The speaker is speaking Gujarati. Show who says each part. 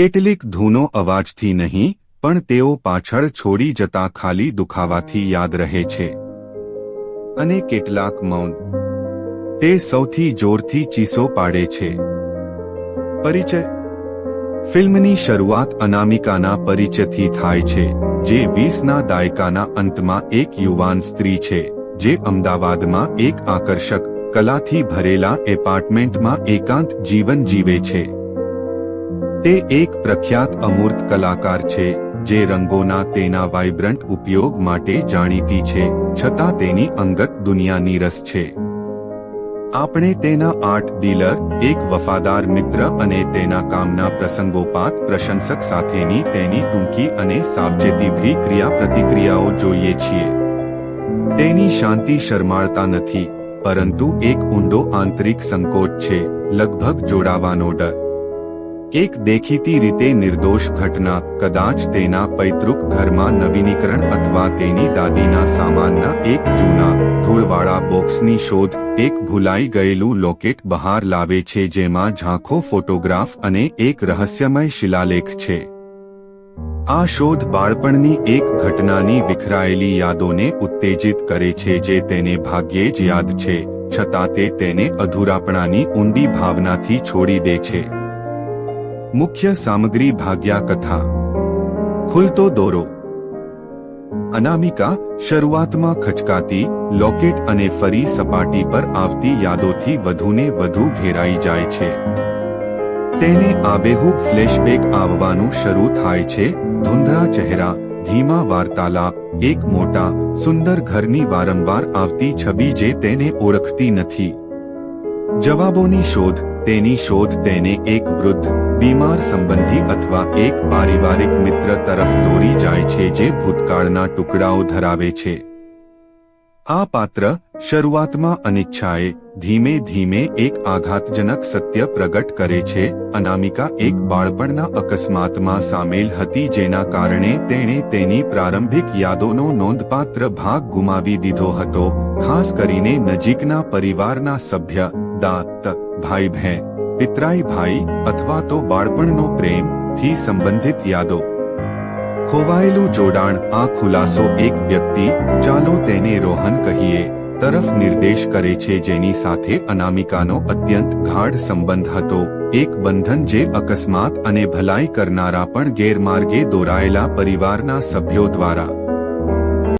Speaker 1: કેટલીક ધૂનો અવાજથી નહીં, પણ તેઓ પાછળ છોડી જતા ખાલી દુખાવાથી યાદ રહે છે. અને કેટલાક મૌન. તે સૌથી જોરથી ચીસો પાડે છે. પરિચય. ફિલ્મની શરૂઆત અનામિકાના પરિચયથી થાય છે, જે વીસના દાયકાના અંતમાં એક યુવાન સ્ત્રી છે, જે અમદાવાદમાં એક આકર્ષક, કલાથી ભરેલા એપાર્ટમેન્ટમાં એકાંત જીવન જીવે છે. તે એક પ્રખ્યાત અમૂર્ત કલાકાર છે, જે રંગોના તેના વાઇબ્રન્ટ ઉપયોગ માટે જાણીતી છે, છતાં તેની અંગત દુનિયાની રસ છે. આપણે તેના આર્ટ ડીલર, એક વફાદાર મિત્ર અને તેના કામના પ્રસંગોપાત પ્રશંસક સાથેની તેની ટૂંકી અને સાવચેતીભરી ક્રિયા પ્રતિક્રિયાઓ જોઈએ છીએ. તેની શાંતિ શરમાળતા નથી, પરંતુ એક ઊંડો આંતરિક સંકોચ છે, લગભગ જોડાવાનો ડર. એક દેખીતી રીતે નિર્દોષ ઘટના, કદાચ તેના પૈતૃક ઘરમાં નવીનીકરણ અથવા તેની દાદીના સામાનના એક જૂના ધૂળવાળા બોક્સની શોધ, એક ભૂલાઈ ગયેલું લોકેટ બહાર લાવે છે જેમાં ઝાંખો ફોટોગ્રાફ અને એક રહસ્યમય શિલાલેખ છે. આ શોધ બાળપણની એક ઘટનાની વિખરાયેલી યાદોને ઉત્તેજિત કરે છે જે તેને ભાગ્યે જ યાદ છે, છતાં તે તેને અધૂરાપણાની ઊંડી ભાવનાથી છોડી દે છે. મુખ્ય સામગ્રી ભાગ્યા કથા. ખુલતો દોરો. અનામિકા શરૂઆતમાં ખચકાતી લોકેટ અને ફરી સપાટી પર આવતી યાદોથી વધુને વધુ ઘેરાઈ જાય છે. તેને આબેહૂબ ફ્લેશબેક આવવાનું શરૂ થાય છે. ધૂંધળા ચહેરા, ધીમા વાર્તાલાપ, એક મોટા, સુંદર ઘરની વારંવાર આવતી છબી જે તેને ઓળખતી નથી. જવાબોની શોધ, તેની શોધ તેને એક વૃદ્ધ બીમાર સંબંધી અથવા એક પારિવારિક મિત્ર તરફ દોરી જાય છે જે ભૂતકાળના ટુકડાઓ ધરાવે છે. આ પાત્ર શરૂઆતમાં અનિચ્છાએ ધીમે ધીમે એક આઘાતજનક સત્ય પ્રગટ કરે છે. અનામિકા એક બાળપણના અકસ્માતમાં સામેલ હતી જેના કારણે તેણે તેની પ્રારંભિક યાદોનો નોંધપાત્ર ભાગ ગુમાવી દીધો હતો, ખાસ કરીને નજીકના પરિવારના સભ્ય, દાંત ભાઈ બહેન પિતરાઈ ભાઈ અથવા તો બાળપણનો પ્રેમથી સંબંધિત યાદો. ખોવાયેલું જોડાણ આ ખુલાસો એક વ્યક્તિ, ચાલો તેને રોહન કહીએ, તરફ નિર્દેશ કરે છે જેની સાથે અનામિકાનો અત્યંત ગાઢ સંબંધ હતો, એક બંધન જે અકસ્માત અને ભલાઈ કરનારા પણ ગેરમાર્ગે દોરાયેલા પરિવારના સભ્યો દ્વારા.